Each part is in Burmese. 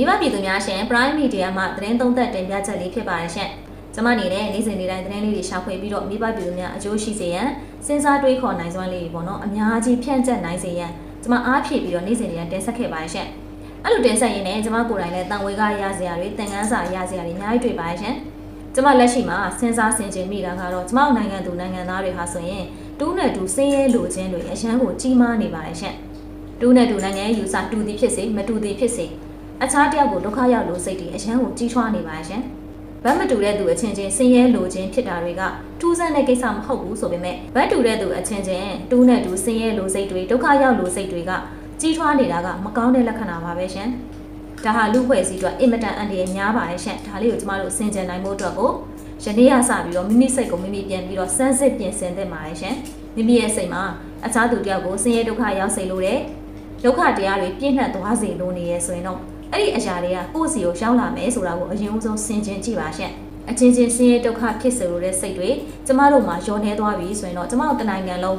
မိဘပြည်သူများရှင် Prime Media မှသတင်းသုံးသပ်တင်ပြချက်လေးဖြစ်ပါတယ်ရှင်။ကျွန်မအနေနဲ့နေ့စဉ်နေ့တိုင်းသတင်းလေးတွေရှာဖွေပြီးတော့မိဘပြည်သူများအကျိုးရှိစေရန်စဉ်းစားတွေးခေါ်နိုင်စွမ်းလေးတွေပေါ့နော်အများကြီးဖြန့်ကျက်နိုင်စေရန်ကျွန်မအားဖြည့်ပြီးတော့နေ့စဉ်နေ့တိုင်းတင်ဆက်ခဲ့ပါတယ်ရှင်။အဲ့လိုတင်ဆက်ရင်းနဲ့ကျွန်မကိုယ်တိုင်လည်းတန်ဝေကရစရာတွေသင်ခန်းစာရစရာတွေအများကြီးတွေ့ပါတယ်ရှင်။ကျွန်မလက်ရှိမှာစဉ်းစားဆင်ခြင်မိတာကတော့ကျွန်မနိုင်ငံသူနိုင်ငံသားတွေဟာဆိုရင်တူးနဲ့တူဆင်းရဲလိုခြင်းတွေအရန်ကိုကြီးမားနေပါတယ်ရှင်။တူးနဲ့တူနိုင်ငံရေးယူဆတူသည်ဖြစ်စေမတူသည်ဖြစ်စေ အခြားတယောက်ကိုဒုက္ခရောက်လို့စိတ်တွေအရန်ကိုကြီးထွားနေပါရှင်။ဗတ်မတူတဲ့သူအချင်းချင်းဆင်းရဲလိုခြင်းဖြစ်တာတွေကထူးဆန်းတဲ့ကိစ္စမဟုတ်ဘူးဆိုပေမဲ့ဗတ်တူတဲ့သူအချင်းချင်းတူးနဲ့တူဆင်းရဲလိုစိတ်တွေဒုက္ခရောက်လို့စိတ်တွေကကြီးထွားနေတာကမကောင်းတဲ့လက္ခဏာပါပဲရှင်။ဒါဟာလူဖွဲ့စည်းအတွက်အင်မတန်အန္တရာယ်များပါတယ်ရှင်။ဒါလေးကိုကျမတို့ဆင်ခြင်နိုင်ဖို့အတွက်ကိုယနေ့ကစပြီးတော့မိမိစိတ်ကိုမိမိပြန်ပြီးတော့စမ်းစစ်ပြင်ဆင်သင့်ပါတယ်ရှင်။မိမိရဲ့စိတ်မှာအခြားသူတယောက်ကိုဆင်းရဲဒုက္ခရောက်စေလို့တဲ့ဒုက္ခတရားတွေပြည့်နှက်သွားစေလို့နေရဆိုရင်တော့ အဲ့ဒီအရာတွေကကိုယ့်စီကိုရောက်လာမယ်ဆိုတာကိုအရင်ဆုံးဆင်ခြင်ကြည့်ပါရှင့်အချင်းချင်းဆင်းရဲဒုက္ခဖြစ်စေလို့တဲ့စိတ်တွေကျမတို့မှာယောနေသွားပြီဆိုရင်တော့ကျမတို့တနိုင်ငံလုံး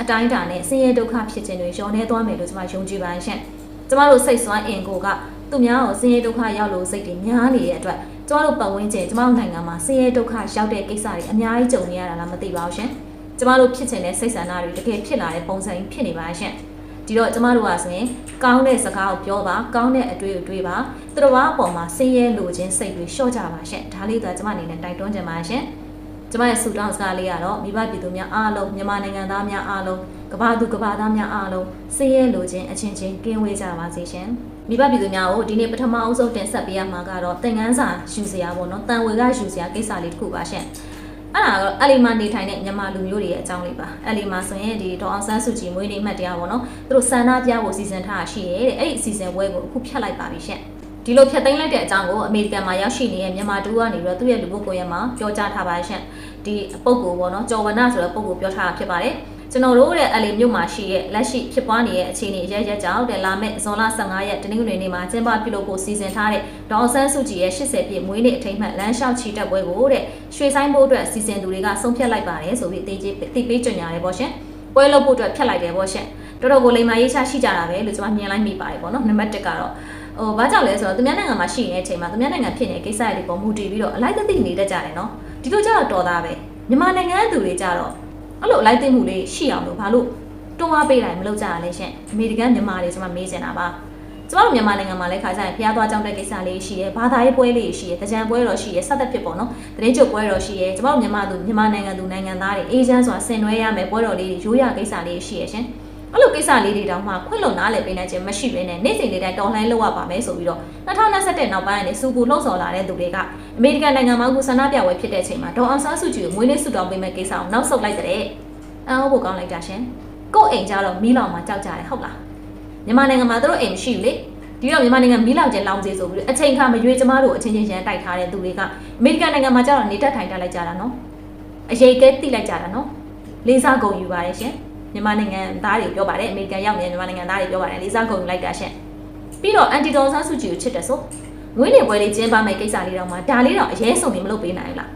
အတိုင်းအတာနဲ့ဆင်းရဲဒုက္ခဖြစ်ခြင်းတွေယောနေသွားမယ်လို့ကျမယုံကြည်ပါရှင့်ကျမတို့စိတ်ဆွမ်းအင်ကိုကသူများကိုဆင်းရဲဒုက္ခရောက်လို့စိတ်တွေများနေတဲ့အတွက်ကျမတို့ပတ်ဝန်းကျင်ကျမတို့နိုင်ငံမှာဆင်းရဲဒုက္ခရောက်တဲ့ကိစ္စတွေအများကြီးကြုံနေရတာလားမသိပါဘူးရှင်ကျမတို့ဖြစ်ချင်တဲ့စိတ်ဆန္ဒတွေတကယ်ဖြစ်လာတဲ့ပုံစံဖြစ်နေပါရှင့် ဒီတော့ကျမတို့ကဆိုရင်ကောင်းတဲ့စကားကိုပြောပါကောင်းတဲ့အတွေ့အတွေ့ပါသူတော်ဘာအပေါ်မှာဆင်းရဲလိုခြင်းစိတ်တွေလျှော့ကြပါရှင့်ဒါလေးကကျမအနေနဲ့တိုက်တွန်းချင်ပါရှင်ကျမရဲ့ဆူတောင်းစကားလေးကတော့မိဘပြည်သူများအားလုံးမြန်မာနိုင်ငံသားများအားလုံးကမ္ဘာသူကမ္ဘာသားများအားလုံးဆင်းရဲလိုခြင်းအချင်းချင်းကင်းဝေးကြပါစေရှင်မိဘပြည်သူများကိုဒီနေ့ပထမအဆုံးတင်ဆက်ပေးရမှာကတော့သင်ခန်းစာယူစရာပေါ့နော်တန်ဝေကယူစရာကိစ္စလေးတစ်ခုပါရှင် အဲ့ဒါကတော့အလီမာနေထိုင်တဲ့မြန်မာလူမျိုးတွေရဲ့အကြောင်းလေးပါအလီမာဆိုရင်ဒီဒေါအောင်ဆန်းစုကြည်မွေးနေ့မှတ်တရားပေါ့နော်သူတို့ဆန္ဒပြဖို့စီစဉ်ထားတာရှိရဲတဲ့အဲ့ဒီအစီအစဉ်ပွဲကိုအခုဖျက်လိုက်ပါပြီရှင့်ဒီလိုဖျက်သိမ်းလိုက်တဲ့အကြောင်းကိုအမေရိကန်မှာရောက်ရှိနေတဲ့မြန်မာတူကနေပြီးတော့သူ့ရဲ့လူမှုကွန်ရက်မှာပြောကြားထားပါရှင့်ဒီပုံကိုပေါ့နော်ကျော်ဝနဆိုတဲ့ပုံကိုပြောထားတာဖြစ်ပါတယ် ကျွန်တော်တို့တဲ့အလီမြို့မှာရှိတဲ့လက်ရှိဖြစ်ပွားနေတဲ့အခြေအနေရရက်ကြောင့်တဲ့လာမယ့်ဇွန်လ15ရက်တနင်္ဂနွေနေ့မှာကျင်းပပြုလုပ်ဖို့စီစဉ်ထားတဲ့ဒေါအောင်ဆန်းစုကြည်ရဲ့80ပြည့်မွေးနေ့အထိမ်းအမှတ်လမ်းလျှောက်ချီတက်ပွဲကိုတဲ့ရွှေဆိုင်ဖို့အတွက်စီစဉ်သူတွေကဆုံးဖြတ်လိုက်ပါတယ်ဆိုပြီးအသေးကြီးသိပေးကြညာတယ်ပေါ့ရှင်ပွဲလုပ်ဖို့အတွက်ဖြတ်လိုက်တယ်ပေါ့ရှင်တော်တော်ကိုလိမ္မာရေးချရှိကြတာပဲလို့ကျွန်မမြင်လိုက်မိပါတယ်ပေါ့နော်နံပါတ်1ကတော့ဟိုဘာကြောင့်လဲဆိုတော့သူများနိုင်ငံမှာရှိနေတဲ့အချိန်မှာသူများနိုင်ငံဖြစ်နေတဲ့ကိစ္စတွေပေါ်မူတည်ပြီးတော့အလိုက်အသိနေတတ်ကြတယ်နော်ဒီလိုကြတော့တော်သားပဲမြန်မာနိုင်ငံသူတွေကြတော့ အဲ့လိုအလိုက်သိမှုလေးရှိအောင်လို့ဘာလို့တွန်းအားပေးတိုင်းမလုပ်ကြရလဲရှင်အမေရိကန်မြန်မာတွေကျွန်မမေးချင်တာပါကျမတို့မြန်မာနိုင်ငံမှာလည်းခါကြရင်ဖျားသွားကြောင်းတဲ့ကိစ္စလေးရှိရဲဘာသာရေးပွဲလေးရှိရဲတကြံပွဲတော်ရှိရဲစသက်ဖြစ်ပေါ့နော်တရင်ကျုပ်ပွဲတော်ရှိရဲကျမတို့မြန်မာသူမြန်မာနိုင်ငံသူနိုင်ငံသားတွေအေဂျင့်ဆိုတာဆင်နွှဲရမယ်ပွဲတော်လေးရိုးရကိစ္စလေးရှိရဲရှင် အဲ့လိုကိစ္စလေးတွေတောင်မှခွင့်လွန်နားလည်ပေးနိုင်ခြင်းမရှိဘဲနဲ့နေ့စဉ်လေးတိုင်းတော်လှန်လုပ်ရပါမယ်ဆိုပြီးတော့2021နောက်ပိုင်းကနေစူပူလှုပ်ဆော်လာတဲ့သူတွေကအမေရိကန်နိုင်ငံမှာအခုဆန္ဒပြပွဲဖြစ်တဲ့အချိန်မှာဒေါ်အောင်ဆန်းစုကြည်ကိုမွေးနေ့ဆုတောင်းပေးမဲ့ကိစ္စကိုနောက်ဆုတ်လိုက်တဲ့အံ့ဩဖို့ကောင်းလိုက်တာရှင်ကို့အိမ်ကြတော့မီးလောင်မှာကြောက်ကြတယ်ဟုတ်လားမြန်မာနိုင်ငံမှာတို့အိမ်မရှိဘူးလေဒီတော့မြန်မာနိုင်ငံမီးလောင်ကျလောင်စေဆိုပြီးအချိန်ခါမရွေးကျမတို့အချင်းချင်းရန်တိုက်ထားတဲ့သူတွေကအမေရိကန်နိုင်ငံမှာကြတော့နေတက်ထိုင်တက်လိုက်ကြတာနော်အရေးကဲတိလိုက်ကြတာနော်လေးစားကုန်ယူပါတယ်ရှင် မြန်မာနိုင်ငံသားတွေပြောပါတယ်အမေရိကန်ရောက်နေတဲ့မြန်မာနိုင်ငံသားတွေပြောပါတယ်လေးစားကုန်ယူလိုက်တာရှင်ပြီးတော့အန်တီဒေါ်ဆန်းစုကြည်ကိုချစ်တယ်ဆိုငွေနေပွဲလေးကျင်းပမယ့်ကိစ္စလေးတော့မှဒါလေးတော့အရေးဆုံးနေမလုပ်ပေးနိုင်ဘူးလား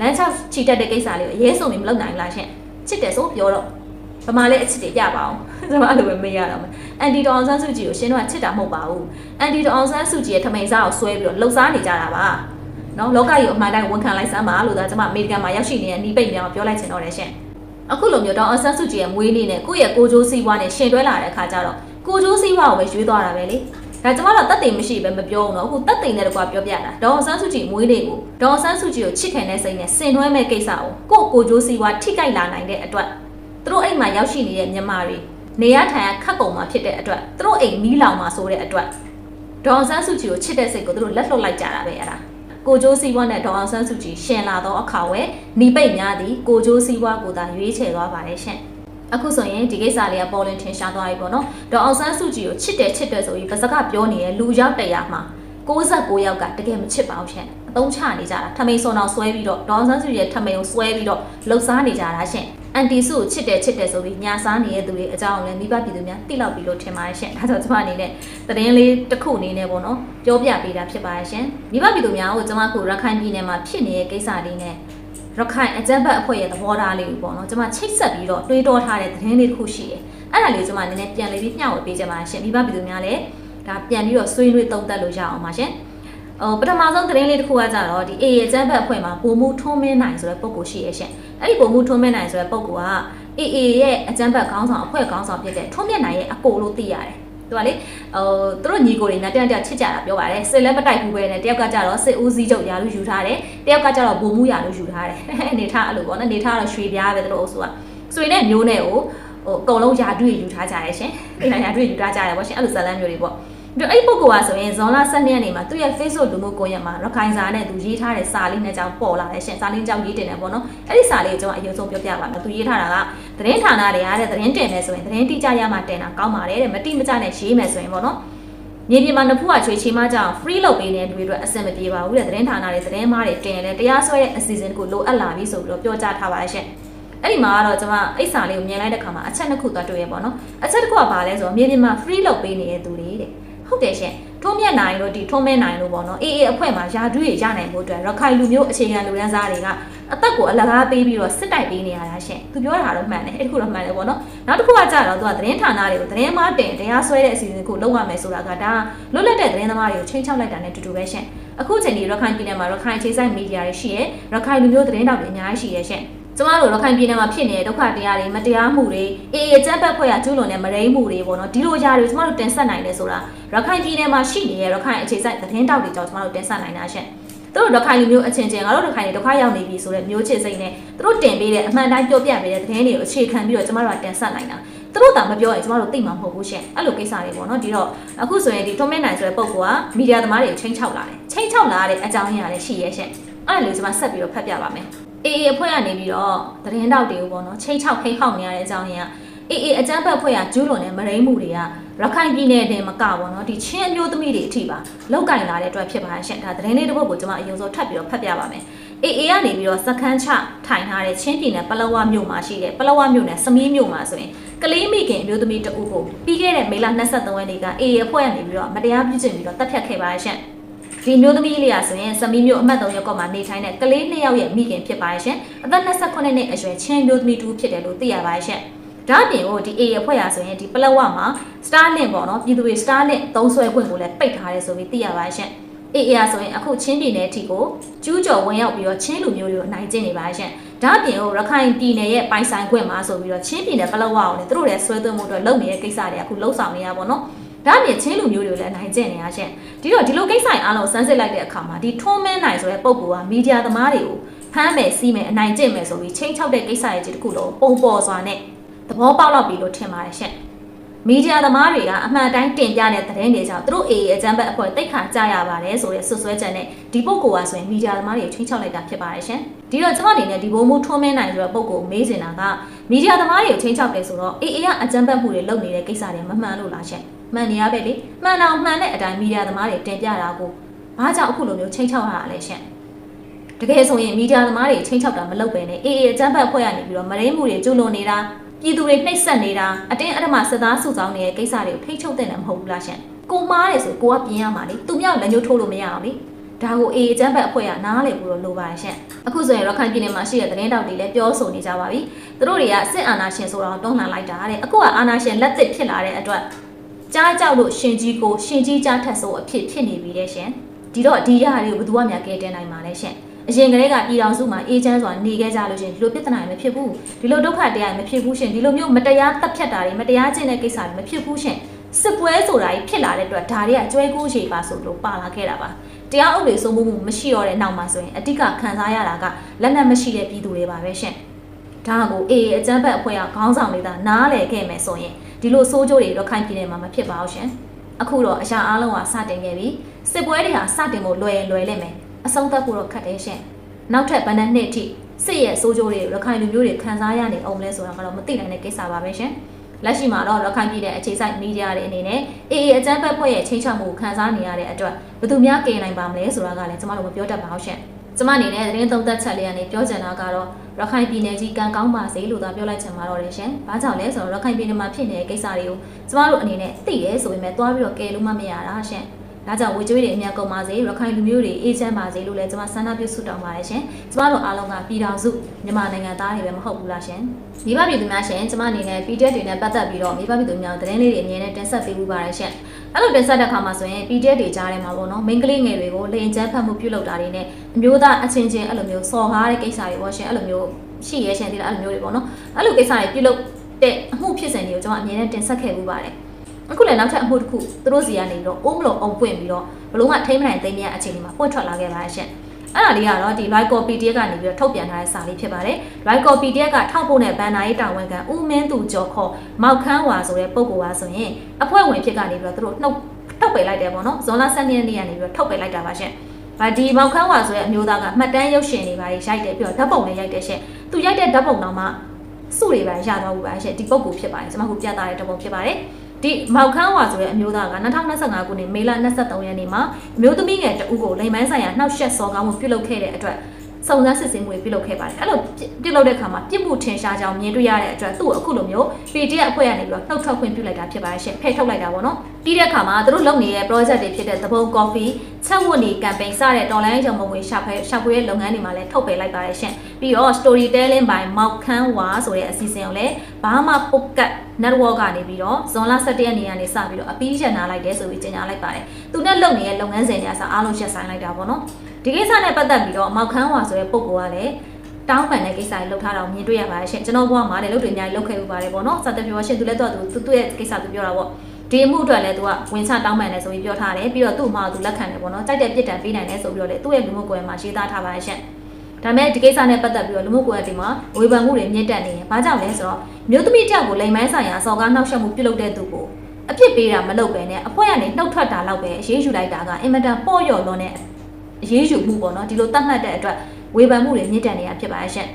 လမ်းချောက်ချီတက်တဲ့ကိစ္စလေးကိုအရေးဆုံးနေမလုပ်နိုင်ဘူးလားရှင်ချစ်တယ်ဆိုပြောတော့ဗမာလည်းအချစ်တွေပြပါအောင်ကျွန်မအဲ့လိုပဲမေးရတော့မယ်အန်တီဒေါ်အောင်ဆန်းစုကြည်ကိုရှင်တို့ကချစ်တာမဟုတ်ပါဘူးအန်တီဒေါ်အောင်ဆန်းစုကြည်ရဲ့ထမိန်စားကိုဆွဲပြီးတော့လှုပ်ရှားနေကြတာပါနော်လောကကြီးကိုအမှန်တိုင်းဝန်ခံလိုက်စမ်းပါလို့ဒါကျွန်မအမေရိကန်မှာရောက်ရှိနေတဲ့နီးပိတ်များကိုပြောလိုက်ချင်တော့တယ်ရှင် အခုလိုမျိုးဒေါ်အောင်ဆန်းစုကြည်ရဲ့မွေးနေ့နဲ့ကိုယ့်ရဲ့ကိုကြိုးစည်းဝါးနဲ့ရှင်တွဲလာတဲ့အခါကျတော့ကိုကြိုးစည်းဝါးကိုပဲရွေးသွားတာပဲလေဒါကျမတို့တက်သိမ်မရှိပဲမပြောဘူးနော်အခုတက်သိမ်တဲ့တကွာပြောပြတာဒေါအောင်ဆန်းစုကြည်မွေးနေ့ကိုဒေါအောင်ဆန်းစုကြည်ကိုချစ်ခင်တဲ့စိတ်နဲ့ဆင်နွှဲမဲ့ကိစ္စကိုကိုကိုကြိုးစီဝါထိကြိုက်လာနိုင်တဲ့အတွက်သူတို့အိမ်မှာရောက်ရှိနေတဲ့မြန်မာတွေနေရထိုင်ရခတ်ကုန်မှာဖြစ်တဲ့အတွက်သူတို့အိမ်မီးလောင်မှာဆိုတဲ့အတွက်ဒေါအောင်ဆန်းစုကြည်ကိုချစ်တဲ့စိတ်ကိုသူတို့လက်လွတ်လိုက်ကြတာပဲအဲ့ဒါ ကိုကျိုးစည်းဝါးနဲ့ဒေါအောင်ဆန်းစုကြည်ရှင်လာသောအခါဝဲနီပိတ်များသည်ကိုကျိုးစည်းဝါးကိုသာရွေးချယ်သွားပါတယ်ရှင်အခုဆိုရင်ဒီကိစ္စလေးကပေါ်လင်ထင်ရှားသွားပြီပေါ့နော်ဒေါအောင်ဆန်းစုကြည်ကိုချစ်တယ်ချစ်တယ်ဆိုပြီးပါစကပြောနေတဲ့လူရောက်တရားမှာ69ယောက်ကတကယ်မချစ်ပါဘူးရှင်အသုံးချနေကြတာထမိန်စုံအောင်ဆွဲပြီးတော့ဒေါအောင်ဆန်းစုကြည်ရဲ့ထမိန်ကိုဆွဲပြီးတော့လှုပ်ရှားနေကြတာရှင် အန်တီစုကိုချစ်တယ်ချစ်တယ်ဆိုပြီးညာစားနေတဲ့သူတွေအကြောင်းလည်းမိဘပြည်သူများသိလောက်ပြီးလို့ထင်ပါတယ်ရှင်ဒါကြောင့်ကျွန်မအနေနဲ့သတင်းလေးတစ်ခုအနေနဲ့ပေါ့နော်ပြောပြပေးတာဖြစ်ပါတယ်ရှင်မိဘပြည်သူများကိုကျွန်မကိုရခိုင်ပြည်နယ်မှာဖြစ်နေတဲ့ကိစ္စလေးနဲ့ရခိုင်အကြမ်းဖက်အဖွဲ့ရဲ့သဘောထားလေးကိုပေါ့နော်ကျွန်မချိတ်ဆက်ပြီးတော့တွေးတောထားတဲ့သတင်းလေးတစ်ခုရှိတယ်အဲ့ဒါလေးကျွန်မနည်းနည်းပြန်လေးပြီးမျှဝေပေးချင်ပါတယ်ရှင်မိဘပြည်သူများလည်းဒါပြန်ပြီးတော့ဆွေးနွေးသုံးသပ်လို့ရအောင်ပါရှင်ဟိုပထမဆုံးသတင်းလေးတစ်ခုကကြတော့ဒီ AA အကြမ်းဖက်အဖွဲ့မှာပုံမှုထုံးမင်းနိုင်ဆိုတဲ့ပုံကိုရှိရရှင် အဲ့ဒီပုံမှုထုံးမင်းနိုင်ဆိုတဲ့ပုံက AA ရဲ့အကြမ်းဖက်ခေါင်းဆောင်အဖွဲ့ခေါင်းဆောင်ဖြစ်တဲ့ထုံးမြင့်နိုင်ရဲ့အကိုလို့သိရတယ်သူကလေဟိုသူတို့ညီကိုတွေနဲ့တန်တန်ချစ်ကြတာပြောပါတယ်စစ်လည်းမတိုက်ဘူးပဲနဲ့တယောက်ကကြတော့စစ်ဦးစီးချုပ်ရာလို့ယူထားတယ်တယောက်ကကြတော့ဗိုလ်မှူးရာလို့ယူထားတယ်အနေထားအဲ့လိုပေါ့နော်နေထားတော့ရွှေပြားပဲသူတို့အုပ်စုကဆွေနဲ့မျိုးနဲ့ကိုဟိုအကုန်လုံးယာတွေ့ယူထားကြရဲရှင်အဲ့ဒါယာတွေ့ယူထားကြရဲပေါ့ရှင်အဲ့လိုဇလန်းမျိုးတွေပေါ့ ဒီအဲ့ပုဂ္ဂိုလ်ကဆိုရင်ဇွန်လ12ရက်နေ့မှာသူ့ရဲ့ Facebook လူမှုကွန်ရက်မှာရခိုင်စာနဲ့သူရေးထားတဲ့စာလေးနဲ့ကြောင်းပေါ်လာတယ်ရှင်စာလေးကြောင်းရေးတင်တယ်ပေါ့နော်အဲ့ဒီစာလေးကိုကျွန်တော်အရင်ဆုံးပြောပြပါမယ်သူရေးထားတာကသတင်းဌာနတွေကတဲ့သတင်းတင်မယ်ဆိုရင်သတင်းတိကျရမှတင်တာကောင်းပါတယ်တဲ့မတိမကျနဲ့ရေးမယ်ဆိုရင်ပေါ့နော်မြေပြင်မှာနှစ်ဖူးကချွေချီမကြောင် free လုပ်ပေးနေတဲ့လူတွေအတွက်အဆင်မပြေပါဘူးတဲ့သတင်းဌာနတွေသတင်းမားတွေတင်တယ်တရားစွဲတဲ့အစီအစဉ်ကိုလိုအပ်လာပြီဆိုပြီးတော့ပြောကြားထားပါတယ်ရှင်အဲ့ဒီမှာကတော့ကျွန်မအိတ်စာလေးကိုမြင်လိုက်တဲ့ခါမှာအချက်နှစ်ခုသွားတွေ့ရပေါ့နော်အချက်တစ်ခုကဘာလဲဆိုတော့မြေပြင်မှာ free လုပ်ပေးနေတဲ့သူတွေတဲ့ ဟုတ်တယ်ရှင်ထုံးမြက်နိုင်လို့ဒီထုံးမဲနိုင်လို့ပေါ့နော်အေးအေးအဖွဲ့မှာယာဒူးရရနိုင်ဖို့အတွက်ရခိုင်လူမျိုးအခြေခံလူရန်စားတွေကအသက်ကိုအလကားပေးပြီးတော့စစ်တိုက်ပေးနေရတာရှင်သူပြောတာတော့မှန်တယ်အဲ့ဒီခုတော့မှန်တယ်ပေါ့နော်နောက်တစ်ခုကကြတော့သူကသတင်းဌာနတွေကိုသတင်းမတင်တရားစွဲတဲ့အစီအစဉ်ကိုလုပ်ရမယ်ဆိုတာကဒါလွတ်လပ်တဲ့သတင်းသမားတွေကိုချိန်ချောက်လိုက်တာနဲ့တူတူပဲရှင်အခုချိန်ဒီရခိုင်ပြည်နယ်မှာရခိုင်ခြေဆိုင်မီဒီယာတွေရှိရဲရခိုင်လူမျိုးသတင်းတောက်တွေအများကြီးရှိရဲရှင် ကျမတို့ရခိုင်ပြည်နယ်မှာဖြစ်နေတဲ့ဒုက္ခတရားတွေမတရားမှုတွေအေးအေးကြမ်းဖက်ဖွဲ့ရကျူးလွန်တဲ့မရိမှုတွေပေါ့နော်ဒီလိုຢာတွေကျမတို့တင်ဆက်နိုင်တယ်ဆိုတာရခိုင်ပြည်နယ်မှာရှိနေတဲ့ရခိုင်အခြေစိုက်သတင်းတောက်တွေကြောင့်ကျမတို့တင်ဆက်နိုင်တာရှင့်သူတို့ရခိုင်လူမျိုးအချင်းချင်းငါတို့ရခိုင်တွေဒုက္ခရောက်နေပြီဆိုတဲ့မျိုးချစ်စိတ်နဲ့သူတို့တင်ပေးတဲ့အမှန်တိုင်းပြောပြပေးတဲ့သတင်းတွေကိုအခြေခံပြီးတော့ကျမတို့ကတင်ဆက်နိုင်တာသူတို့တာမပြောရင်ကျမတို့သိမှာမဟုတ်ဘူးရှင်အဲ့လိုကိစ္စတွေပေါ့နော်ဒီတော့အခုဆိုရင်ဒီ Thomas နိုင်ဆိုတဲ့ပုံကမီဒီယာသမားတွေကိုချိန်ချောက်လာတယ်ချိန်ချောက်လာတဲ့အကြောင်းရင်းရတယ်ရှိရဲ့ရှင်အဲ့ဒါလေးကျမဆက်ပြီးတော့ဖတ်ပြပါမယ် အေအေအဖွဲ့ကနေပြီးတော့သတင်းတောက်တွေကိုပေါ့နော်ချိန်ချောက်ခိတ်ဟောက်နေရတဲ့အကြောင်းရင်းကအေအေအကြမ်းဖက်ဖွဲ့ကကျူးလွန်တဲ့မရိမှုတွေကရခိုင်ပြည်နယ်တင်မကပေါ့နော်ဒီချင်းအမျိုးသမီးတွေအထိပါလောက်ကင်လာတဲ့အတွက်ဖြစ်ပါရှင့်ဒါသတင်းလေးတစ်ပုဒ်ကိုကျွန်မအရင်ဆုံးထပ်ပြီးတော့ဖတ်ပြပါမယ်အေအေကနေပြီးတော့စခန်းချထိုင်ထားတဲ့ချင်းပြည်နယ်ပလောဝမြို့မှာရှိတဲ့ပလောဝမြို့နယ်စမီးမြို့မှာဆိုရင်ကလေးမိခင်အမျိုးသမီးတအုပ်ကိုပြီးခဲ့တဲ့မေလ23ရက်နေ့ကအေအေအဖွဲ့ကနေပြီးတော့မတရားပြုကျင့်ပြီးတော့တပ်ဖြတ်ခဲ့ပါရှင့် ဒီမျိုးသမီးလေးရာဆိုရင်စမီးမျိုးအမှတ်3ရပ်ကွက်မှာနေထိုင်တဲ့ကလေး2ယောက်ရဲ့မိခင်ဖြစ်ပါရဲ့ရှင်အသက်28နှစ်အရွယ်ချင်းမျိုးသမီးတူဖြစ်တယ်လို့သိရပါရဲ့ရှင်ဒါ့အပြင်ဟိုဒီ A အဖွဲ့ရာဆိုရင်ဒီပလက်ဝမှာ Starlink ပေါ့နော်ပြည်သူတွေ Starlink သုံးဆွဲခွင့်ကိုလည်းပိတ်ထားတယ်ဆိုပြီးသိရပါရဲ့ရှင် AA ဆိုရင်အခုချင်းပြည်နယ်အထိကိုကျူးကျော်ဝင်ရောက်ပြီးတော့ချင်းလူမျိုးတွေကိုအနိုင်ကျင့်နေပါရှင်။ဒါ့အပြင်ဟိုရခိုင်ပြည်နယ်ရဲ့ပိုင်ဆိုင်ခွင့်မှာဆိုပြီးတော့ချင်းပြည်နယ်ပလောဝအောင်လေသူတို့လည်းဆွဲသွင်းမှုအတွက်လုပ်နေတဲ့ကိစ္စတွေအခုလှုပ်ဆောင်နေရပါတော့။ ဒါ့အပြင်ချင်းလူမျိုးတွေကိုလည်းအနိုင်ကျင့်နေရရှင်။ဒီတော့ဒီလိုကိစ္စအားလုံးစမ်းစစ်လိုက်တဲ့အခါမှာဒီထွန်းမင်းနိုင်ဆိုတဲ့ပုံကမီဒီယာသမားတွေကိုဖမ်းမယ်စီးမယ်အနိုင်ကျင့်မယ်ဆိုပြီးချင်းချောက်တဲ့ကိစ္စရဲ့ကြီးတစ်ခုလုံးပုံပေါ်စွာနဲ့သဘောပေါက်တော့ပြီလို့ထင်ပါတယ်ရှင်။မီဒီယာသမားတွေကအမှန်တိုင်းတင်ပြတဲ့သတင်းတွေကြောင့်သူတို့ AA အကြမ်းဖက်အဖွဲ့တိတ်ခါကြရပါတယ်ဆိုတဲ့ဆွဆွဲချက်နဲ့ဒီပုဂ္ဂိုလ်ကဆိုရင်မီဒီယာသမားတွေချင်းချောက်လိုက်တာဖြစ်ပါတယ်ရှင်။ဒီတော့ကျွန်မအနေနဲ့ဒီဘုံမှုထွန်းမင်းနိုင်ဆိုတဲ့ပုဂ္ဂိုလ်မေးနေတာကမီဒီယာသမားတွေကိုချင်းချောက်တယ်ဆိုတော့ AA ကအကြမ်းဖက်မှုတွေလုပ်နေတဲ့ကိစ္စတွေမမှန်လို့လားရှင်။ မှန်နေရပဲလေ။မှန်တော့မှန်တဲ့အတိုင်းမီဒီယာသမားတွေတင်ပြတာကိုဘာကြောင့်အခုလိုမျိုးချင်းချောက်ရတာလဲရှင်။တကယ်ဆိုရင်မီဒီယာသမားတွေချင်းချောက်တာမလုပ်ပဲနဲ့ AA အကြမ်းဖက်ဖွဲ့ရနေပြီးတော့မရင်းမှုတွေကျူးလွန်နေတာပြည်သူတွေနှိပ်စက်နေတာအတင်းအဓမ္မစစ်သားစုဆောင်နေတဲ့ကိစ္စတွေကိုထိတ်ချုပ်တဲ့လည်းမဟုတ်ဘူးလားရှင်ကိုမားတယ်ဆိုကိုကပြင်ရမှာလေသူမြောက်လက်ညှိုးထိုးလို့မရအောင်လေဒါကိုအေးချမ်းဘက်အဖွဲ့ကနားလည်ဖို့တော့လိုပါရဲ့ရှင်အခုဆိုရင်ရခိုင်ပြည်နယ်မှာရှိတဲ့သတင်းတောက်တွေလည်းပြောဆိုနေကြပါပြီသူတို့တွေကစစ်အာဏာရှင်ဆိုတော့တွန်းလှန်လိုက်တာတဲ့အခုကအာဏာရှင်လက်သစ်ဖြစ်လာတဲ့အတွက် ကြားကြောက်လို့ရှင်ကြီးကိုရှင်ကြီးကြားထက်ဆိုအဖြစ်ဖြစ်နေပြီတဲ့ရှင်ဒီတော့ဒီရဟာတွေကိုဘယ်သူမှမကဲတင်နိုင်ပါလဲရှင်အရင်ကတည်းကပြည်တော်စုမှာအေးချမ်းစွာနေခဲ့ကြလို့ရှင်ဒီလိုပြဿနာတွေမဖြစ်ဘူးဒီလိုဒုက္ခတရားတွေမဖြစ်ဘူးရှင်ဒီလိုမျိုးမတရားတပ်ဖြတ်တာတွေမတရားကျင့်တဲ့ကိစ္စတွေမဖြစ်ဘူးရှင်စစ်ပွဲဆိုတာကြီးဖြစ်လာတဲ့အတွက်ဒါတွေကကျွဲကူးရှည်ပါဆိုလို့ပါလာခဲ့တာပါတရားဥပဒေစိုးမိုးမှုမရှိတော့တဲ့နောက်မှာဆိုရင်အတိကခံစားရတာကလက်နက်မရှိတဲ့ပြည်သူတွေပါပဲရှင်ဒါကိုအေးအကြမ်းဖက်အဖွဲ့ကခေါင်းဆောင်နေတာနားလည်ခဲ့မယ်ဆိုရင် ဒီလိုစိုးကြိုးတွေတော့ခိုင်ပြည်နယ်မှာမဖြစ်ပါဘူးရှင်အခုတော့အရာအားလုံးကစတင်ခဲ့ပြီစစ်ပွဲတွေဟာစတင်ဖို့လွယ်လွယ်လိမ့်မယ်အဆုံးသတ်ဖို့တော့ခက်တယ်ရှင်နောက်ထပ်ဗန်းတဲ့နှစ်အထိစစ်ရဲ့စိုးကြိုးတွေရခိုင်လူမျိုးတွေခံစားရနေအောင်လဲဆိုတာကတော့မသိနိုင်တဲ့ကိစ္စပါပဲရှင်လက်ရှိမှာတော့ရခိုင်ပြည်နယ်အခြေစိုက်မီဒီယာတွေအနေနဲ့အေအေအကြမ်းဖက်ဖွဲ့ရဲ့ချိန်ချမှုခံစားနေရတဲ့အတွက်ဘယ်သူများကယ်နိုင်ပါမလဲဆိုတာကလည်းကျမတို့မပြောတတ်ပါဘူးရှင် ကျမအနေနဲ့သတင်းသုံးသပ်ချက်လေးကနေပြောချင်တာကတော့ရခိုင်ပြည်နယ်ကြီးကံကောင်းပါစေလို့သာပြောလိုက်ချင်ပါတော့တယ်ရှင်။ဘာကြောင့်လဲဆိုတော့ရခိုင်ပြည်နယ်မှာဖြစ်နေတဲ့ကိစ္စတွေကိုကျမတို့အနေနဲ့သိရဲဆိုပေမဲ့သွားပြီးတော့ကယ်လို့မမရတာရှင်။ ဒါကြောင့်ဝေကျွေးတွေအများကုန်ပါစေရခိုင်လူမျိုးတွေအေးချမ်းပါစေလို့လည်းကျွန်မဆန္ဒပြုဆုတောင်းပါတယ်ရှင်ကျမတို့အားလုံးကပြည်တော်စုမြန်မာနိုင်ငံသားတွေပဲမဟုတ်ဘူးလားရှင်မိဘပြည်သူများရှင်ကျမအနေနဲ့ PDF တွေနဲ့ပတ်သက်ပြီးတော့မိဘပြည်သူများသတင်းလေးတွေအမြဲတမ်းတင်ဆက်ပေးမှုပါတယ်ရှင်အဲ့လိုတင်ဆက်တဲ့အခါမှာဆိုရင် PDF တွေကြားထဲမှာပေါ့နော်မိန်းကလေးငယ်တွေကိုလိန်ချမ်းဖတ်မှုပြုလုပ်တာတွေနဲ့အမျိုးသားအချင်းချင်းအဲ့လိုမျိုးစော်ကားတဲ့ကိစ္စတွေပေါ့ရှင်အဲ့လိုမျိုးရှိရဲရှင်သေးတယ်အဲ့လိုမျိုးတွေပေါ့နော်အဲ့လိုကိစ္စတွေပြုလုပ်တဲ့အမှုဖြစ်စဉ်တွေကိုကျွန်တော်အမြဲတမ်းတင်ဆက်ခဲ့မှုပါတယ် အခုလည်းနောက်ထပ်အမှုတစ်ခုသူတို့စီကနေပြီးတော့အုံးမလို့အောင်ပွင့်ပြီးတော့ဘလုံးကထိမ့်မနိုင်သိမ်းမြအခြေအနေမှာပွင့်ထွက်လာခဲ့ပါရှင်အဲ့ဒါလေးကတော့ဒီ Live Copy PDF ကနေပြီးတော့ထုတ်ပြန်ထားတဲ့စာလေးဖြစ်ပါတယ်။ Live Copy PDF ကထောက်ပို့တဲ့ဘန်နာရေးတာဝန်ခံဦးမင်းသူကျော်ခေါ်မောက်ခန်းဝါဆိုတဲ့ပုံကောပါဆိုရင်အဖွဲ့ဝင်ဖြစ်ကနေပြီးတော့သူတို့နှုတ်ထုတ်ပယ်လိုက်တယ်ပေါ့နော်။ဇွန်လ12ရက်နေ့ကနေပြီးတော့ထုတ်ပယ်လိုက်တာပါရှင်။ဗာဒီမောက်ခန်းဝါဆိုတဲ့အမျိုးသားကမှတ်တမ်းရုပ်ရှင်တွေပါရိုက်တယ်ပြီးတော့ဓာတ်ပုံလည်းရိုက်တယ်ရှင်။သူရိုက်တဲ့ဓာတ်ပုံတော့မှစုတွေပါရသွားဘူးပါရှင်။ဒီပုံကိုဖြစ်ပါတယ်။ကျွန်မကပြသတဲ့ဓာတ်ပုံဖြစ်ပါတယ်။ ဒီမောက်ခန်းဝါဆိုတဲ့အမျိုးသားက2025ခုနှစ်မေလ23ရက်နေ့မှာအမျိုးသမီးငယ်တဦးကိုလိမ်မိုင်းဆိုင်ရာနှောက်ယှက်စော်ကားမှုပြုလုပ်ခဲ့တဲ့အတွက် စုံစမ်းစစ်ဆေးမှုတွေပြုလုပ်ခဲ့ပါတယ်အဲ့လိုပြုလုပ်တဲ့အခါမှာပြစ်မှုထင်ရှားကြောင်းမြင်တွေ့ရတဲ့အတွက်သူ့ကိုအခုလိုမျိုး PDF အဖွဲ့ကနေပြီးတော့နှုတ်ထွက်ခွင့်ပြုလိုက်တာဖြစ်ပါတယ်ရှင်ဖယ်ထုတ်လိုက်တာပေါ့နော်ပြီးတဲ့အခါမှာသူတို့လုပ်နေတဲ့ project တွေဖြစ်တဲ့သဘုံ coffee ချက်ဝတ်နေ campaign စတဲ့ online ကြောင့်မဝင်ရှာဖွေရှာဖွေရဲ့လုပ်ငန်းတွေမှာလည်းထုတ်ပယ်လိုက်ပါတယ်ရှင်ပြီးတော့ storytelling by မောက်ခန်းဝါဆိုတဲ့အစီအစဉ်ကိုလည်းဘာမှ pocket network ကနေပြီးတော့ဇွန်လ17ရက်နေ့ကနေစပြီးတော့အပီးရနာလိုက်တယ်ဆိုပြီးကြေညာလိုက်ပါတယ်သူနဲ့လုပ်နေတဲ့လုပ်ငန်းစဉ်တွေအစားအားလုံးရှက်ဆိုင်လိုက်တာပေါ့နော် ဒီကိစ္စနဲ့ပတ်သက်ပြီးတော့မောက်ခန်းဝါဆိုတဲ့ပုံကောကလည်းတောင်းပန်တဲ့ကိစ္စတွေလုပ်ထားတာကိုမြင်တွေ့ရပါတယ်ရှင်ကျွန်တော်ဘွားမှာလည်းလုပ်တွေအများကြီးလုပ်ခဲ့ပြီးပါတယ်ပေါ့နော်စတဲ့ပြောရှင်သူလည်းတော့သူသူ့ရဲ့ကိစ္စသူပြောတာပေါ့ဒီအမှုအတွက်လည်းသူကဝင်ချတောင်းပန်တယ်ဆိုပြီးပြောထားတယ်ပြီးတော့သူ့အမှာသူလက်ခံတယ်ပေါ့နော်ကြိုက်တဲ့ပြစ်ဒဏ်ပေးနိုင်တယ်ဆိုပြီးတော့လေသူ့ရဲ့လူမှုကွယ်မှာရေးသားထားပါတယ်ရှင်ဒါမဲ့ဒီကိစ္စနဲ့ပတ်သက်ပြီးတော့လူမှုကွယ်တီမှာဝေဖန်မှုတွေမြင့်တက်နေရင်ဘာကြောင့်လဲဆိုတော့မြို့သမီးတယောက်ကိုလိမ်မိုင်းဆိုင်ရာစော်ကားနှောက်ယှက်မှုပြုလုပ်တဲ့သူကိုအဖြစ်ပေးတာမလုပ်ပဲနဲ့အဖွဲ့ကနေနှုတ်ထွက်တာလောက်ပဲအရေးယူလိုက်တာကအင်မတန်ပေါ့လျော်လွန်တဲ့ အရေးယူမှုပေါ့နော်ဒီလိုတတ်မှတ်တဲ့အတွက်ဝေဖန်မှုတွေမြင့်တက်နေတာဖြစ်ပါရဲ့ရှင်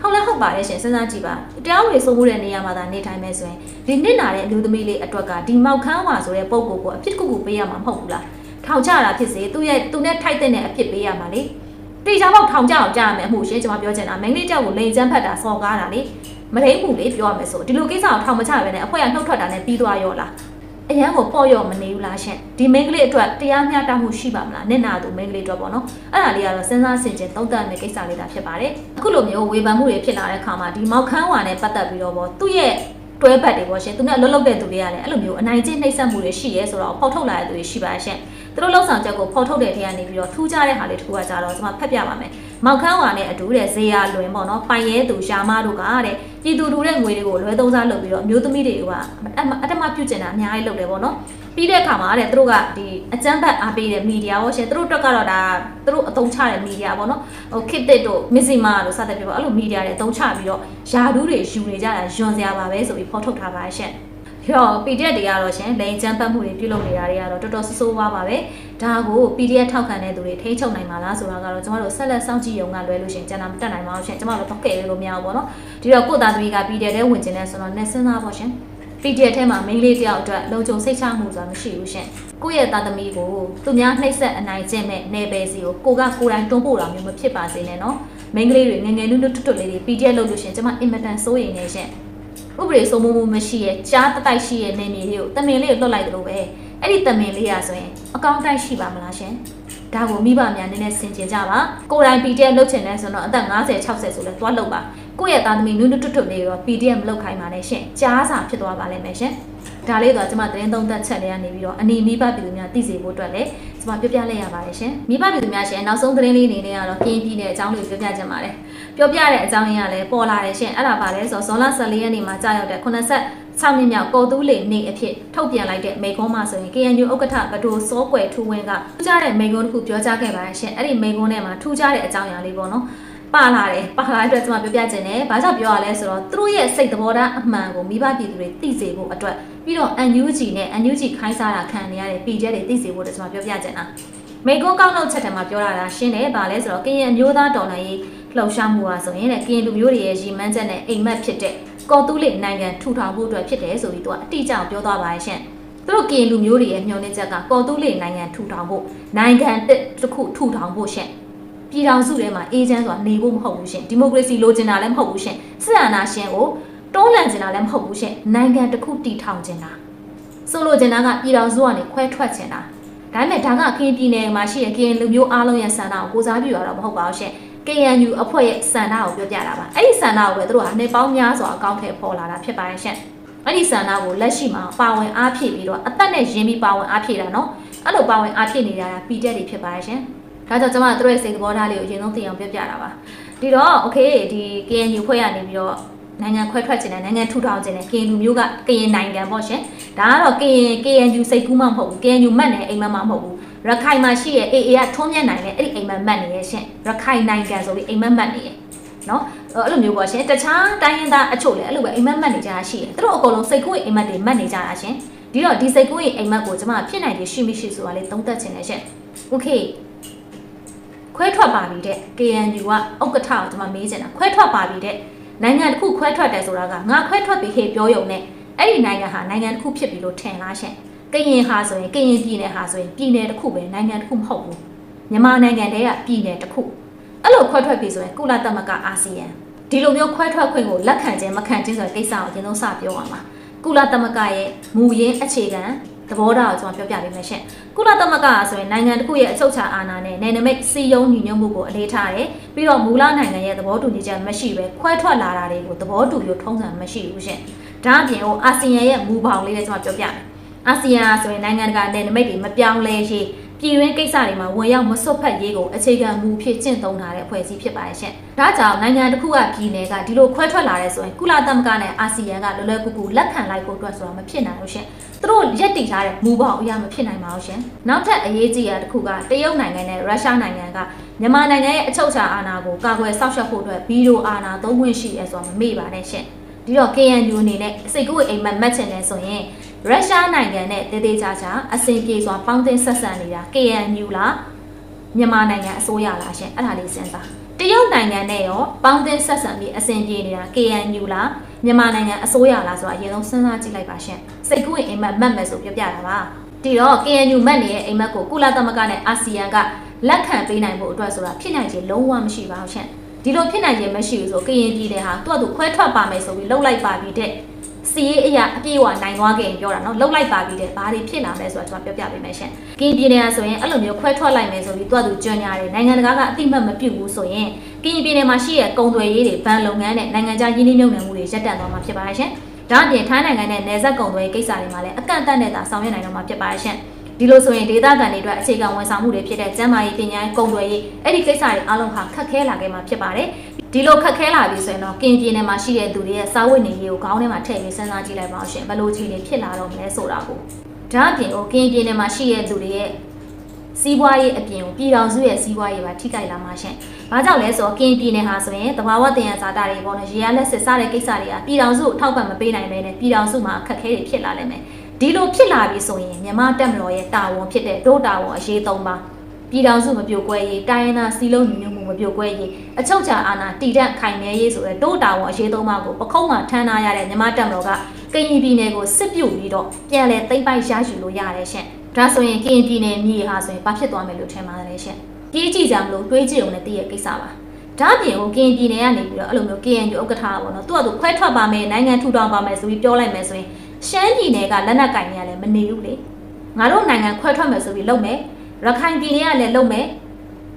ဟုတ်လဲဟုတ်ပါတယ်ရှင်စဉ်းစားကြည့်ပါတရားဝင်စိုးမှုတဲ့နေရာမှာသာနေထိုင်မယ်ဆိုရင်ဒီနစ်နာတဲ့အမျိုးသမီးလေးအတွက်ကဒီမောက်ခန်းဝါဆိုတဲ့ပုံကိုကိုအဖြစ်တစ်ခုခုပေးရမှာမဟုတ်ဘူးလားထောင်ချတာဖြစ်စေသူ့ရဲ့သူနဲ့ထိုက်တဲ့အဖြစ်ပေးရမှာလေတေချာပေါက်ထောင်ကြအောင်ကြားရမယ်အမှုရှင်ကျွန်မပြောချင်တာမင်းလေးကြောက်ကိုလိန်ကျန်းဖတ်တာစော်ကားတာလေမထိန်မှုလေပြောရမယ်ဆိုဒီလိုကိစ္စကိုထောင်မချရဘဲနဲ့အဖွဲကနှုတ်ထွက်တာနဲ့ပြီးသွားရောလား အရန်ကိုပေါ့ရော့မနေဘူးလားရှင်ဒီမိန်းကလေးအတွက်တရားမျှတမှုရှိပါမလားနင့်နာသူမိန်းကလေးအတွက်ပေါ့နော်အဲ့ဒါလေးကတော့စဉ်းစားဆင်ခြင်သုံးသပ်မယ့်ကိစ္စလေးသာဖြစ်ပါတယ်အခုလိုမျိုးဝေဖန်မှုတွေဖြစ်လာတဲ့အခါမှာဒီမောက်ခန်းဝါနဲ့ပတ်သက်ပြီးတော့ပေါ့သူ့ရဲ့တွဲဘက်တွေပေါ့ရှင်သူနဲ့လှုပ်လှုပ်တဲ့သူတွေကလည်းအဲ့လိုမျိုးအနိုင်ကျင့်နှိပ်စက်မှုတွေရှိရဲဆိုတော့ဖောက်ထုတ်လာတဲ့သူတွေရှိပါရှင်သူတို့လောက်ဆောင်ချက်ကိုဖော်ထုတ်တဲ့ထဲကနေပြီးတော့ထူးခြားတဲ့ဟာလေးတစ်ခုကကြတော့ကျွန်မဖက်ပြပါမယ်။ မောက်ခန်းဝါနဲ့အတူတဲ့ဇေယလွင်ပေါ့နော်ပိုင်ရဲသူရှာမတို့ကတဲ့ပြည်သူလူတဲ့ငွေတွေကိုလွဲသုံးစားလုပ်ပြီးတော့အမျိုးသမီးတွေကအတမပြုတ်ကျင်တာအများကြီးလုပ်တယ်ပေါ့နော်။ပြီးတဲ့အခါမှာတဲ့သူတို့ကဒီအကြမ်းဖက်အားပေးတဲ့မီဒီယာရောရှင်သူတို့တက်ကတော့ဒါသူတို့အသုံးချတဲ့မီဒီယာပေါ့နော်ဟိုခစ်တစ်တို့မစ်စီမာတို့စသဖြင့်ပေါ့အဲ့လိုမီဒီယာတွေအသုံးချပြီးတော့ယာဒူးတွေယူနေကြတာယွန်စရာပါပဲဆိုပြီးဖော်ထုတ်ထားပါရှင်။ ရော PDF တွေကတော့ရှင်လိန်ချမ်းပတ်မှုတွေပြုလုပ်နေတာတွေကတော့တော်တော်ဆိုးဆိုးဝါးပါပဲဒါကို PDF ထောက်ခံတဲ့သူတွေထိန်းချုပ်နိုင်မှာလားဆိုတာကတော့ကျမတို့ဆက်လက်စောင့်ကြည့်ရုံကလွဲလို့ရှင်ကျန်တာမတက်နိုင်ပါဘူးရှင်ကျမတို့တော့ကဲလို့မရဘူးပေါ့နော်ဒီတော့ကိုသားသမီးက PDF ထဲဝင်ကျင်တဲ့ဆိုတော့နဲ့စဉ်းစားပါရှင် PDF ထဲမှာမိန်းလေးတယောက်အတွက်လုံခြုံစိတ်ချမှုဆိုတာမရှိဘူးရှင်ကိုယ့်ရဲ့သားသမီးကိုသူများနှိပ်စက်အနိုင်ကျင့်မဲ့နေပယ်စီကိုကိုကကိုယ်တိုင်တွန်းပို့တာမျိုးမဖြစ်ပါစေနဲ့နော်မိန်းကလေးတွေငငယ်နုနုတွတ်တွတ်လေးတွေ PDF လုပ်လို့ရှင်ကျမအင်မတန်စိုးရိမ်နေရှင် ဥပဒေစိုးမိုးမှုမရှိရဲ့ကြားတတိုက်ရှိရဲ့နေမြေလေးကိုတမင်လေးကိုလွတ်လိုက်တယ်လို့ပဲအဲ့ဒီတမင်လေးရဆိုရင်အကောင့်တိုက်ရှိပါမလားရှင်ဒါကိုမိဘများနည်းနည်းဆင်ခြင်ကြပါကိုယ်တိုင် PDF လုပ်ချင်တယ်ဆိုတော့အသက်50 60ဆိုလဲသွားလုပ်ပါကိုယ့်ရဲ့သားသမီးနုနုတွတ်တွတ်လေးရော PDF မလုပ်ခိုင်းပါနဲ့ရှင်ကြားစာဖြစ်သွားပါလိမ့်မယ်ရှင်ဒါလေးတော့ကျွန်မသတင်းသုံးသပ်ချက်လေးကနေပြီးတော့အနီမိဘပြည်သူများသိစေဖို့အတွက်လည်းကျွန်မပြပြလိုက်ရပါတယ်ရှင်မိဘပြည်သူများရှင်နောက်ဆုံးသတင်းလေးအနေနဲ့ကတော့ပြင်းပြင်းတဲ့အကြောင်းလေးပြပြချင်ပါတယ် ပြောပြတဲ့အကြောင်းရင်းကလည်းပေါ်လာတယ်ရှင်အဲ့ဒါပါလဲဆိုတော့ဇွန်လ14ရက်နေ့မှာကြာရောက်တဲ့80 6နှစ်မြောက်ကော်တူးလေနေအဖြစ်ထုတ်ပြန်လိုက်တဲ့မိကုံးမှာဆိုရင် KNU ဥက္ကဋ္ဌဘဒိုစောကွယ်ထူဝင်းကထူးခြားတဲ့မိကုံးတစ်ခုပြောကြားခဲ့ပါတယ်ရှင်အဲ့ဒီမိကုံးထဲမှာထူးခြားတဲ့အကြောင်းအရာလေးပေါ့နော်ပါလာတယ်ပါလာတဲ့အတွက်ကျွန်မပြောပြခြင်းနဲ့ဘာကြောင့်ပြောရလဲဆိုတော့သူတို့ရဲ့စိတ်သဘောထားအမှန်ကိုမိဘပြည်သူတွေသိစေဖို့အတွက်ပြီးတော့ NUG နဲ့ NUG ခိုင်းစားတာခံနေရတဲ့ PJ တွေသိစေဖို့အတွက်ကျွန်မပြောပြခြင်းတာမိကုန်းကောက်နှုတ်ချက်ထဲမှာပြောရတာရှင်းတယ်ဗာလဲဆိုတော့ကရင်အမျိုးသားတော်လှန်ရေး လှုပ်ရှားမှုပါဆိုရင်လည်းကရင်လူမျိုးတွေရဲ့ရည်မှန်းချက်နဲ့အိမ်မက်ဖြစ်တဲ့ကော်တူးလေးနိုင်ငံထူထောင်ဖို့အတွက်ဖြစ်တယ်ဆိုပြီးသူကအတိအကျပြောသွားပါရဲ့ရှင်သူတို့ကရင်လူမျိုးတွေရဲ့မျှော်လင့်ချက်ကကော်တူးလေးနိုင်ငံထူထောင်ဖို့နိုင်ငံတစ်ခုထူထောင်ဖို့ရှင်ပြည်ထောင်စုထဲမှာအေဂျင့်ဆိုတာနေဖို့မဟုတ်ဘူးရှင်ဒီမိုကရေစီလိုချင်တာလည်းမဟုတ်ဘူးရှင်စစ်အာဏာရှင်ကိုတွန်းလှန်ချင်တာလည်းမဟုတ်ဘူးရှင်နိုင်ငံတစ်ခုတည်ထောင်ချင်တာဆိုလိုချင်တာကပြည်ထောင်စုကနေခွဲထွက်ချင်တာဒါပေမဲ့ဒါကကရင်ပြည်နယ်မှာရှိတဲ့ကရင်လူမျိုးအားလုံးရဲ့စံနာကိုကိုစားပြုရတော့မဟုတ်ပါဘူးရှင် KNU အဖွဲ့ရဲ့စံနာကိုပြောပြတာပါအဲ့ဒီစံနာကိုပဲသူတို့ကနေပေါင်းများစွာအကောင့်ထဲပေါ်လာတာဖြစ်ပါတယ်ရှင်အဲ့ဒီစံနာကိုလက်ရှိမှာပါဝင်အားဖြည့်ပြီးတော့အသက်နဲ့ရင်းပြီးပါဝင်အားဖြည့်တာနော်အဲ့လိုပါဝင်အားဖြည့်နေတာက PDF တွေဖြစ်ပါတယ်ရှင်ဒါကြောင့်ကျွန်မတို့ရဲ့စိတ်သဘောထားလေးကိုအရင်ဆုံးသိအောင်ပြောပြတာပါဒီတော့ okay ဒီ KNU ဖွဲ့ရနေပြီးတော့နိုင်ငံခွဲထွက်ခြင်းနဲ့နိုင်ငံထူထောင်ခြင်းနဲ့ကရင်လူမျိုးကကရင်နိုင်ငံပေါ့ရှင်ဒါကတော့ကရင် KNU စိတ်ကူးမှမဟုတ်ဘူး KNU မှတ်နေအိမ်မက်မှမဟုတ်ဘူး ရခိုင်မှာရှိရဲ့ AA ကထုံးမြတ်နိုင်တဲ့အဲ့ဒီအိမ်မက်မှတ်နေရဲ့ရှင်ရခိုင်နိုင်ငံဆိုပြီးအိမ်မက်မှတ်နေရဲ့နော်အဲ့လိုမျိုးပေါ့ရှင်တခြားတိုင်းရင်းသားအချို့လည်းအဲ့လိုပဲအိမ်မက်မှတ်နေကြတာရှိတယ်သူတို့အကုန်လုံးစိတ်ကူးအိမ်မက်တွေမှတ်နေကြတာရှင်ဒီတော့ဒီစိတ်ကူးအိမ်မက်ကိုကျွန်မဖြစ်နိုင်တယ်ရှိမရှိဆိုတာလေးသုံးသပ်ချင်တယ်ရှင် okay ခွဲထွက်ပါပြီတဲ့ KNU ကဥက္ကဋ္ဌကိုကျွန်မမေးချင်တာခွဲထွက်ပါပြီတဲ့နိုင်ငံတစ်ခုခွဲထွက်တယ်ဆိုတာကငါခွဲထွက်ပြီခေပြောရုံနဲ့အဲ့ဒီနိုင်ငံဟာနိုင်ငံတစ်ခုဖြစ်ပြီလို့ထင်လားရှင် ကရင်ဟာဆိုရင်ကရင်ပြည်နယ်ဟာဆိုရင်ပြည်နယ်တစ်ခုပဲနိုင်ငံတစ်ခုမဟုတ်ဘူးမြန်မာနိုင်ငံတည်းကပြည်နယ်တစ်ခုအဲ့လိုခွဲထွက်ပြီဆိုရင်ကုလသမဂ္ဂအာဆီယံဒီလိုမျိုးခွဲထွက်ခွင့်ကိုလက်ခံခြင်းမခံခြင်းဆိုတဲ့ကိစ္စကိုအရင်ဆုံးစပြောအောင်ပါကုလသမဂ္ဂရဲ့မူရင်းအခြေခံသဘောထားကိုကျွန်တော်ပြောပြပေးမယ်ရှင်။ကုလသမဂ္ဂဆိုရင်နိုင်ငံတစ်ခုရဲ့အချုပ်အခြာအာဏာနဲ့နယ်နိမိတ်စီယုံညီညွတ်မှုကိုအလေးထားတယ်။ပြီးတော့မူလနိုင်ငံရဲ့သဘောတူညီချက်မရှိပဲခွဲထွက်လာတာတွေကိုသဘောတူလို့ထုံးစံမရှိဘူးရှင်။ဒါအပြင်ဟိုအာဆီယံရဲ့မူပေါင်းလေးလည်းကျွန်တော်ပြောပြမယ်။ အာဆီယံဆိုရင်နိုင်ငံတကာနယ်နိမိတ်တွေမပြောင်းလဲရေးပြည်တွင်းကိစ္စတွေမှာဝင်ရောက်မစွတ်ဖက်ရေးကိုအခြေခံမူဖြစ်ကျင့်သုံးထားတဲ့အဖွဲ့အစည်းဖြစ်ပါတယ်ရှင်။ဒါကြောင့်နိုင်ငံတစ်ခုကပြည်နယ်ကဒီလိုခွဲထွက်လာတဲ့ဆိုရင်ကုလသမဂ္ဂနဲ့အာဆီယံကလွယ်လွယ်ကူကူလက်ခံလိုက်ဖို့အတွက်ဆိုတာမဖြစ်နိုင်လို့ရှင်။သူတို့ရက်တည်ထားတဲ့မူပေါင်းအရာမဖြစ်နိုင်ပါဘူးရှင်။နောက်ထပ်အရေးကြီးတာတစ်ခုကတရုတ်နိုင်ငံနဲ့ရုရှားနိုင်ငံကမြန်မာနိုင်ငံရဲ့အချုပ်အခြာအာဏာကိုကာကွယ်စောင့်ရှောက်ဖို့အတွက်ဗီဒီယိုအာဏာသုံးခွင့်ရှိရဲဆိုတာမမေ့ပါနဲ့ရှင်။ ဒီတော့ KNU အနေနဲ့စိတ်ကူးအိမ်မက်မှတ်ချင်တယ်ဆိုရင်ရုရှားနိုင်ငံနဲ့တည်တည်ချာချာအစဉ်ပြေစွာပေါင်းတင်ဆက်ဆံနေတာ KNU လားမြန်မာနိုင်ငံအစိုးရလားရှင်အဲ့ဒါလေးစဉ်းစားတရုတ်နိုင်ငံနဲ့ရောပေါင်းတင်ဆက်ဆံပြီးအစဉ်ပြေနေတာ KNU လားမြန်မာနိုင်ငံအစိုးရလားဆိုတာအရင်ဆုံးစဉ်းစားကြည့်လိုက်ပါရှင်စိတ်ကူးအိမ်မက်မှတ်မယ်ဆိုပြောပြတာပါဒီတော့ KNU မှတ်နေတဲ့အိမ်မက်ကိုကုလသမဂ္ဂနဲ့အာဆီယံကလက်ခံပေးနိုင်ဖို့အတွက်ဆိုတာဖြစ်နိုင်ခြေလုံးဝမရှိပါဘူးရှင် ဒီလိုဖြစ်နိုင်ခြင်းမရှိဘူးဆိုကရင်ပြည်နယ်ဟာသူ့အတူခွဲထွက်ပါမယ်ဆိုပြီးလှုပ်လိုက်ပါပြီတဲ့စီရေးအရာအပြည့်အဝနိုင်သွားခဲ့ရင်ပြောတာနော်လှုပ်လိုက်ပါပြီတဲ့ဘာတွေဖြစ်လာမလဲဆိုတာကျွန်တော်ပြောပြပေးမယ်ရှင်ကရင်ပြည်နယ်ကဆိုရင်အဲ့လိုမျိုးခွဲထွက်လိုက်မယ်ဆိုပြီးသူ့အတူကြွညာတယ်နိုင်ငံတကာကအတိမတ်မပြုတ်ဘူးဆိုရင်ကရင်ပြည်နယ်မှာရှိတဲ့ကုန်သွယ်ရေးတွေဗန်လုပ်ငန်းနဲ့နိုင်ငံခြားရင်းနှီးမြှုပ်နှံမှုတွေရပ်တန့်သွားမှာဖြစ်ပါရဲ့ရှင်ဒါအပြင်ထိုင်းနိုင်ငံနဲ့နယ်စပ်ကုန်သွယ်ရေးကိစ္စတွေမှာလည်းအကန့်အသတ်နဲ့သာဆောင်ရွက်နိုင်တော့မှာဖြစ်ပါရဲ့ရှင် ဒီလိုဆိုရင်ဒေသခံတွေအတွက်အခြေခံဝန်ဆောင်မှုတွေဖြစ်တဲ့ကျန်းမာရေးပညာရေးကုန်သွယ်ရေးအဲ့ဒီကိစ္စတွေအားလုံးဟာခက်ခဲလာခဲ့မှာဖြစ်ပါတယ်ဒီလိုခက်ခဲလာပြီဆိုရင်တော့ကင်ပြည်နယ်မှာရှိတဲ့သူတွေရဲ့စာဝတ်နေရေးကိုခေါင်းထဲမှာထည့်ပြီးစဉ်းစားကြည့်လိုက်ပါအောင်ရှင်ဘယ်လိုအခြေအနေဖြစ်လာတော့မလဲဆိုတာကိုဒါအပြင်ဟိုကင်ပြည်နယ်မှာရှိတဲ့သူတွေရဲ့စီးပွားရေးအပြင်ကိုပြည်တော်စုရဲ့စီးပွားရေးပါထိခိုက်လာမှာရှင်။ဘာကြောင့်လဲဆိုတော့ကင်ပြည်နယ်ဟာဆိုရင်တဘာဝတင်ရဇာတာတွေပေါ့နော်ရေရလက်စစ်စားတဲ့ကိစ္စတွေကပြည်တော်စုကိုထောက်ပံ့မပေးနိုင်ပဲနဲ့ပြည်တော်စုမှာအခက်အခဲတွေဖြစ်လာလိမ့်မယ်။ ဒီလိုဖြစ်လာပြီဆိုရင်မြန်မာတက်မတော်ရဲ့တာဝန်ဖြစ်တဲ့ဒို့တာဝန်အရေးသုံးပါပြည်တော်စုမပြိုကွဲရေးတိုင်းရင်းသားစီလုံးညီညွတ်မှုမပြိုကွဲရေးအချုပ်ချာအာဏာတည်တံ့ခိုင်မြဲရေးဆိုတဲ့ဒို့တာဝန်အရေးသုံးပါကိုပခုံးမှာထမ်းထားရတဲ့မြန်မာတက်မတော်ကကရင်ပြည်နယ်ကိုစစ်ပြုတ်ပြီးတော့ပြန်လည်သိမ်းပိုက်ရယူလို့ရတယ်ရှင်ဒါဆိုရင်ကရင်ပြည်နယ်မြေဟာဆိုရင်ဘာဖြစ်သွားမယ်လို့ထင်ပါတယ်ရှင်ကြီးကြည့်ကြမလို့တွေးကြည့်ုံနဲ့တည့်ရဲ့ကိစ္စပါဒါအပြင်ကိုကရင်ပြည်နယ်ကနေပြီးတော့အဲ့လိုမျိုး KNU ဥက္ကဋ္ဌပေါ့နော်သူကသူခွဲထွက်ပါမယ်နိုင်ငံထူထောင်ပါမယ်ဆိုပြီးပြောလိုက်မယ်ဆိုရင် ရှမ်းပြည်နယ်ကလက်နက်ကင်တွေကလည်းမနေဘူးလေငါတို့နိုင်ငံခွဲထွက်မယ်ဆိုပြီးလုပ်မယ်ရခိုင်ပြည်နယ်ကလည်းလုပ်မယ်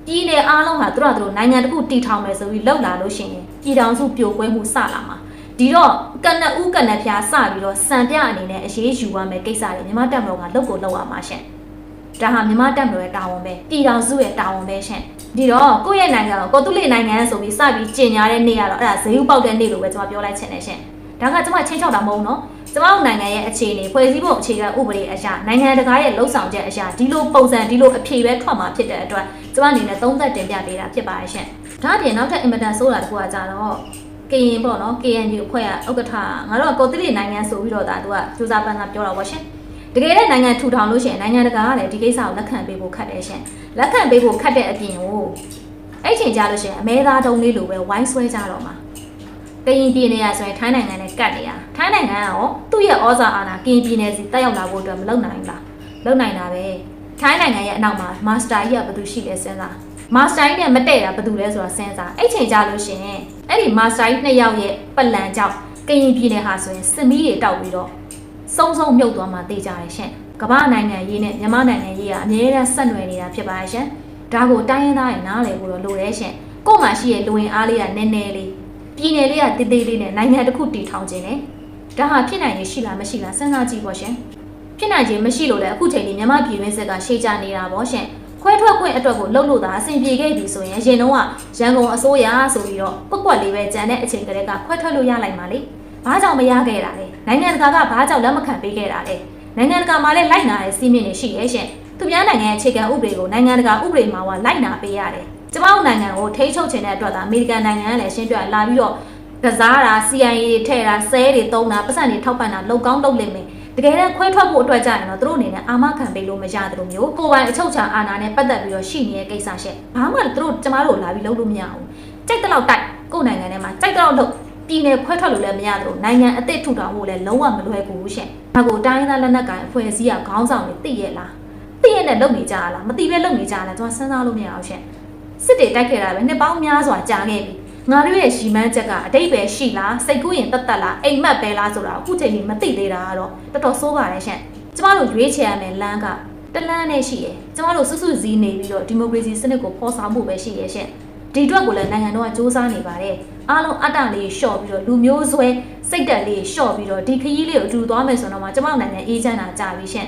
ပြည်နယ်အားလုံးဟာသူတို့တို့နိုင်ငံတစ်ခုတည်ထောင်မယ်ဆိုပြီးလုပ်လာလို့ရှိရင်ပြည်ထောင်စုပြိုကွဲမှုစလာမှာဒီတော့ကနဦးကနဖျားစပြီးတော့စံပြအနေနဲ့အရေးယူရမယ်ကိစ္စတွေမြန်မာတပ်မတော်ကလုပ်ကိုလုပ်ရမှာရှင်ဒါဟာမြန်မာတပ်မတော်ရဲ့တာဝန်ပဲပြည်ထောင်စုရဲ့တာဝန်ပဲရှင်ဒီတော့ကိုယ့်ရဲ့နိုင်ငံကိုကိုသူ့လေးနိုင်ငံဆိုပြီးစပြီးကျင်ညာတဲ့နေ့ကတော့အဲ့ဒါဈေးဥပေါက်တဲ့နေ့လို့ပဲကျွန်မပြောလိုက်ချင်တယ်ရှင်ဒါကကျွန်မချင်းချောက်တာမဟုတ်နော် ကျမတို့နိုင်ငံရဲ့အခြေအနေဖွဲ့စည်းပုံအခြေခံဥပဒေအရနိုင်ငံတကာရဲ့လှုပ်ဆောင်ချက်အရဒီလိုပုံစံဒီလိုအဖြေပဲထွက်မှာဖြစ်တဲ့အတွက်ကျမအနေနဲ့သုံးသပ်တင်ပြပေးတာဖြစ်ပါရဲ့ရှင်။ဒါအပြင်နောက်ထပ်အင်မတန်ဆိုးတာတခုကကြတော့ကရင်ပေါ့နော် KNU အဖွဲ့ကဥက္ကဋ္ဌငါတို့ကကိုတိလိနိုင်ငံဆိုပြီးတော့ဒါသူကစူးစမ်းပန်းစားပြောတာပေါ့ရှင်။တကယ်တဲ့နိုင်ငံထူထောင်လို့ရှိရင်နိုင်ငံတကာကလည်းဒီကိစ္စကိုလက်ခံပေးဖို့ခက်တယ်ရှင်။လက်ခံပေးဖို့ခက်တဲ့အပြင်ကိုအဲ့ချိန်ကြလို့ရှိရင်အမဲသားတုံးလေးလိုပဲဝိုင်းဆွဲကြတော့မှာကရင်ပြည်နယ်ရဆိုရင်ထိုင်းနိုင်ငံနဲ့ကတ်နေရ ထိုင်းနိုင်ငံကရောသူ့ရဲ့ဩဇာအာဏာကရင်ပြည်နယ်စီတက်ရောက်လာဖို့အတွက်မလုပ်နိုင်ဘူးလားလုပ်နိုင်တာပဲထိုင်းနိုင်ငံရဲ့အနောက်မှာမာစတာကြီးကဘယ်သူရှိလဲစဉ်းစားမာစတာကြီးနဲ့မတည့်တာဘယ်သူလဲဆိုတာစဉ်းစားအဲ့ချိန်ကြလို့ရှင်အဲ့ဒီမာစတာကြီးနှစ်ယောက်ရဲ့ပလန်ကြောင့်ကရင်ပြည်နယ်ဟာဆိုရင်စစ်မီးတွေတောက်ပြီးတော့စုံစုံမြုပ်သွားမှသိကြရရှင်ကမ္ဘာနိုင်ငံရေးနဲ့မြန်မာနိုင်ငံရေးကအမြဲတမ်းဆက်နွယ်နေတာဖြစ်ပါရဲ့ရှင်ဒါကိုတိုင်းရင်းသားတွေနားလည်ဖို့တော့လိုတယ်ရှင်ကို့မှာရှိရဲ့လူဝင်အားလေးကနည်းနည်းလေးပြည်နယ်လေးကတေးသေးလေးနဲ့နိုင်ငံတစ်ခုတည်ထောင်ခြင်းနဲ့ ဒါဟာဖြစ်နိုင်ရရှိလားမရှိလားစဉ်းစားကြည့်ပေါ့ရှင်ဖြစ်နိုင်ခြင်းမရှိလို့လည်းအခုချိန်นี้မြန်မာပြည်တွင်းစစ်ကရှေ့ချနေတာပေါ့ရှင်ခွဲထွက်ခွင့်အတွက်ကိုလှုပ်လို့သာအဆင်ပြေခဲ့ပြီဆိုရင်ရင်တော့ရန်ကုန်အစိုးရဆိုပြီးတော့ပုတ်ပွက်လေးပဲကြံတဲ့အချိန်ကလေးကခွဲထွက်လို့ရလိုက်ပါလေဘာကြောင့်မရခဲ့တာလဲနိုင်ငံတကာကဘာကြောင့်လက်မခံပေးခဲ့တာလဲနိုင်ငံတကာမှာလည်းလိုက်နာတဲ့စီးမြင့်တွေရှိရဲ့ရှင်သူများနိုင်ငံရဲ့အခြေခံဥပဒေကိုနိုင်ငံတကာဥပဒေမှာကလိုက်နာပေးရတယ်ကျမတို့နိုင်ငံကိုထိန်းချုပ်ခြင်းတဲ့အတွက်ဒါအမေရိကန်နိုင်ငံကလည်းရှင်းပြလာပြီးတော့ ကစားတာ CIA တွေထည့်တာဆဲတွေတုံးတာပတ်စံတွေထောက်ပံ့တာလောက်ကောင်းလုပ်လိမ့်မယ်တကယ်တမ်းခွဲထွက်ဖို့အတွက်ကြရင်တော့သူတို့အနေနဲ့အာမခံပေးလို့မရတယ်လို့မျိုးကိုယ်ပိုင်အချုပ်ချာအာဏာနဲ့ပတ်သက်ပြီးတော့ရှိနေတဲ့ကိစ္စရှက်ဘာမှသူတို့ကျမတို့လာပြီးလုပ်လို့မရဘူးကြိုက်တဲ့လောက်တိုက်ကိုယ်နိုင်ငံထဲမှာကြိုက်တဲ့လောက်လုပ်ပြည်နယ်ခွဲထွက်လို့လည်းမရဘူးနိုင်ငံအသစ်ထူထောင်ဖို့လည်းလုံးဝမလွယ်ဘူးရှင့်ဒါကိုတိုင်းရင်းသားလက်နက်ကိုင်အဖွဲ့အစည်းကခေါင်းဆောင်တွေသိရဲ့လားသိရဲ့နဲ့လုပ်နေကြလားမသိပဲလုပ်နေကြလားကျွန်တော်စဉ်းစားလို့မရအောင်ရှင့်စစ်တွေတိုက်ခဲ့တာပဲနှစ်ပေါင်းများစွာကြာခဲ့ပြီ ငါတို့ရဲ့ရှီမန်းချက်ကအတိတ်ပဲရှိလားစိတ်ကူးရင်တက်တက်လားအိမ်မက်ပဲလားဆိုတာအခုချိန်ကြီးမသိသေးတာကတော့တော်တော်ဆိုးပါတယ်ရှင့်ကျမတို့ရွေးချယ်ရမယ်လမ်းကတလန်းနဲ့ရှိရယ်ကျမတို့စွစွစည်းနေပြီးတော့ဒီမိုကရေစီစနစ်ကိုဖော်ဆောင်မှုပဲရှိရယ်ရှင့်ဒီအတွက်ကိုလည်းနိုင်ငံတော်ကစ조사နေပါတယ်အားလုံးအတ္တလေးရှော့ပြီးတော့လူမျိုးဆွဲစိတ်တက်လေးရှော့ပြီးတော့ဒီခရီးလေးကိုအတူသွားမယ်ဆိုတော့မှကျမတို့နိုင်ငံအေးချမ်းတာကြာပြီရှင့်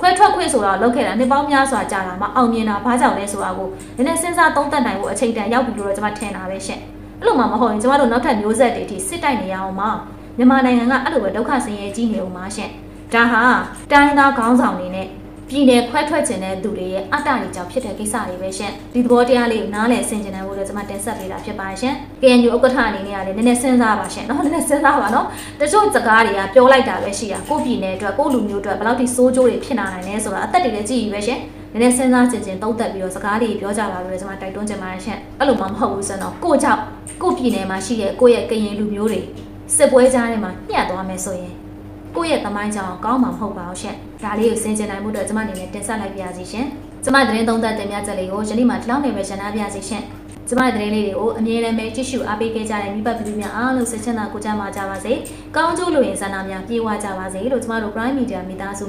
ခွဲထွက်ခွင့်ဆိုတာလောက်ခဲ့တာနှစ်ပေါင်းများစွာကြာတာမှအောင်မြင်တာဘာကြောင့်လဲဆိုတာကိုနည်းနည်းစဉ်းစားသုံးသပ်နိုင်ဖို့အချိန်တန်ရောက်ပြီလို့တော့ကျမထင်တာပဲရှင့်အဲ့လိုမှမဟုတ်ရင်ကျမတို့နောက်ထပ်မျိုးဆက်တွေအထိစစ်တိုက်နေရအောင်ပါမြန်မာနိုင်ငံကအဲ့လိုပဲဒုက္ခဆင်းရဲကြီးနေအောင်ပါရှင့်ဒါဟာတိုင်းသားခေါင်းဆောင်တွေနဲ့ ပြည်နယ်ခွဲထွက်ခြင်းတဲ့သူတွေရဲ့အတ္တတွေကြောင့်ဖြစ်တဲ့ကိစ္စတွေပဲရှင်ဒီသဘောတရားလေးကိုနားလည်ဆင်ခြင်နိုင်ဖို့လည်းကျွန်မတင်ဆက်ပေးတာဖြစ်ပါရှင် KNU ဥက္ကဋ္ဌအနေနဲ့ကလည်းနည်းနည်းစဉ်းစားပါရှင်နော်နည်းနည်းစဉ်းစားပါနော်တချို့စကားတွေကပြောလိုက်တာပဲရှိတာကိုယ့်ပြည်နယ်အတွက်ကိုယ့်လူမျိုးအတွက်ဘယ်လောက်ထိစိုးကျိုးတွေဖြစ်လာနိုင်လဲဆိုတာအသက်တွေလည်းကြည့်ယူပဲရှင်နည်းနည်းစဉ်းစားကြင်ကြင်သုံးသပ်ပြီးတော့စကားတွေပြောကြပါလို့လည်းကျွန်မတိုက်တွန်းချင်ပါတယ်ရှင်အဲ့လိုမှမဟုတ်ဘူးဆိုတော့ကိုယ့်ကြောင့်ကိုယ့်ပြည်နယ်မှာရှိတဲ့ကိုယ့်ရဲ့ကရင်လူမျိုးတွေစစ်ပွဲကြားထဲမှာညှက်သွားမယ်ဆိုရင် ကိုယ့်ရဲ့သမိုင်းကြောင်ကောင်းမှာမဟုတ်ပါဘူးရှင်။ဒါလေးကိုစင်ကြင်နိုင်မှုအတွက်ကျမအနေနဲ့တင်ဆက်လိုက်ပါရစီရှင်။ကျမသတင်းသုံးသပ်တင်ပြချက်လေးကိုယနေ့မှဒီလောက်နေပဲရှင်းပြပါစီရှင်။ကျမသတင်းလေးတွေကိုအမြဲတမ်းပဲကြည့်ရှုအားပေးခဲ့ကြတဲ့မိဘပြည်သူများအားလုံးစိတ်ချမ်းသာကိုကြမှာကြပါစေ။ကောင်းကျိုးလိုရင်ဆန္ဒများပြေဝကြပါစေလို့ကျမတို့ Prime Media မိသားစု